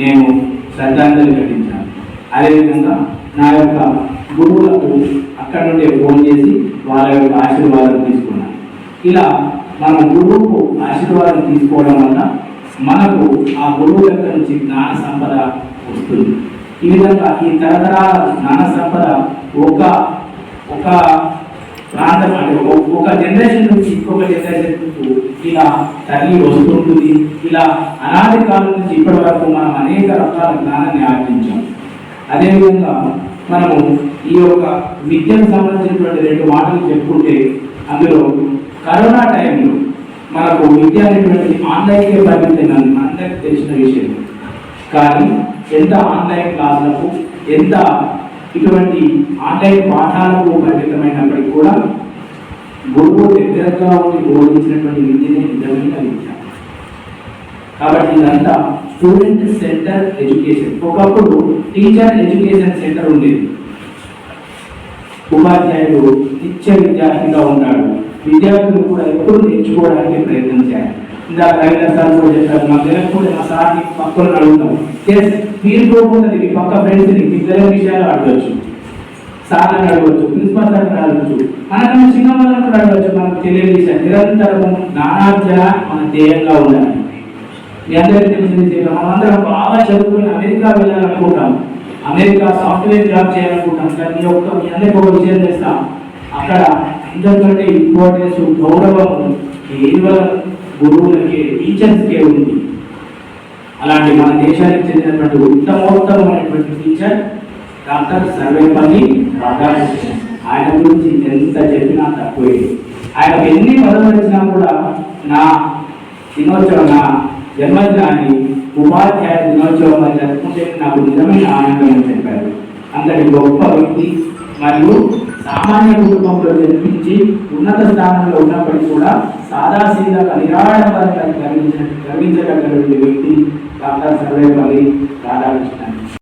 నేను శ్రద్ధాంజలి ఘటించాను. అదేవిధంగా నా యొక్క గురువులకు అక్కడ నుండి ఫోన్ చేసి వాళ్ళ యొక్క ఆశీర్వాదం తీసుకున్నాను. ఇలా మనం గురువుకు ఆశీర్వాదం తీసుకోవడం వల్ల మనకు ఆ గురువు యొక్క నుంచి జ్ఞాన సంపద వస్తుంది. ఈ విధంగా ఈ తరతరాల జ్ఞాన సంపద ఒక ఒక ప్రాంతం అంటే ఒక- జనరేషన్ నుంచి ఇంకొక జనరేషన్ ఇలా తల్లి వస్తుంటుంది. ఇలా అనాది కాలం నుంచి ఇప్పటి వరకు మనం అనేక రకాల జ్ఞానాన్ని ఆర్జించాం. అదేవిధంగా మనము ఈ యొక్క విద్యకు సంబంధించినటువంటి రెండు మాటలు చెప్పుకుంటే అందులో కరోనా టైంలో మనకు విద్య అనేటువంటిది ఆన్లైన్కే పరిమితం అందరికీ తెలిసిన విషయం. కానీ ఎంత ఆన్లైన్ క్లాసులకు ఎంత ఇటువంటి ఆన్లైన్ పాఠాలకు పరిమితమైనప్పటికీ కూడా గురువు దగ్గరగా ఉండి బోధించినటువంటి విద్యనే నిజమైన విద్య కాబట్టి ఇదంతా స్టూడెంట్ సెంటర్ ఎడ్యుకేషన్. ఒకప్పుడు టీచర్ ఎడ్యుకేషన్ సెంటర్ ఉండేది. ఉపాధ్యాయుడు నిత్య విద్యార్థిగా ఉన్నాడు. విద్యార్థులు కూడా ఎప్పుడు నేర్చుకోవడానికి ప్రయత్నం చేయాలి. ఇలా రవీంద్ర సార్ కూడా చెప్పారు. మాకు తెలియకపోతే మా సార్ని పక్కన అడుగుతాం. ఎస్ మీరు పోకుండా మీ పక్క ఫ్రెండ్స్ని మీ తెలియని విషయాలు అడగచ్చు. సార్ని అడగవచ్చు ప్రిన్సిపల్ సార్ని అడగచ్చు. మనకన్నా చిన్న వాళ్ళని కూడా అడగచ్చు. మనకు తెలియని విషయాలు నిరంతరము నానార్జన మన ధ్యేయంగా ఉండాలి. మీ అందరికీ తెలిసిన మనందరం బాగా చదువుకుని అమెరికా వెళ్ళాలనుకుంటాం. అమెరికా సాఫ్ట్వేర్ జాబ్ చేయాలనుకుంటాం. కానీ మీ యొక్క మీ అందరికీ ఒక విషయం చేస్తాం అక్కడ అందరికంటే ఇంపార్టెన్స్ గౌరవం కేవలం గురువులకే టీచర్స్కే ఉంది. అలాంటి మన దేశానికి చెందినటువంటి ఉత్తమోత్తమైనటువంటి టీచర్ డాక్టర్ సర్వేపల్లి రాధాకృష్ణన్. ఆయన గురించి ఎంత చెప్పినా తక్కువే. ఆయన ఎన్ని పదవులు వచ్చినా కూడా నా దినోత్సవం నా జన్మదినాన్ని ఉపాధ్యాయ దినోత్సవం అని జరుపుకుంటే నాకు నిజమైన ఆనందం అని చెప్పారు. అంతటి గొప్ప వ్యక్తి మరియు సామాన్య కుటుంబంలో జన్మించి ఉన్నత స్థానంలో ఉన్నప్పటికీ కూడా సాదాసీదాగా నిరాడంబరంగా గర్వించిన గర్వించగలిగిన వ్యక్తి డాక్టర్ సర్వేపల్లి రాధాకృష్ణ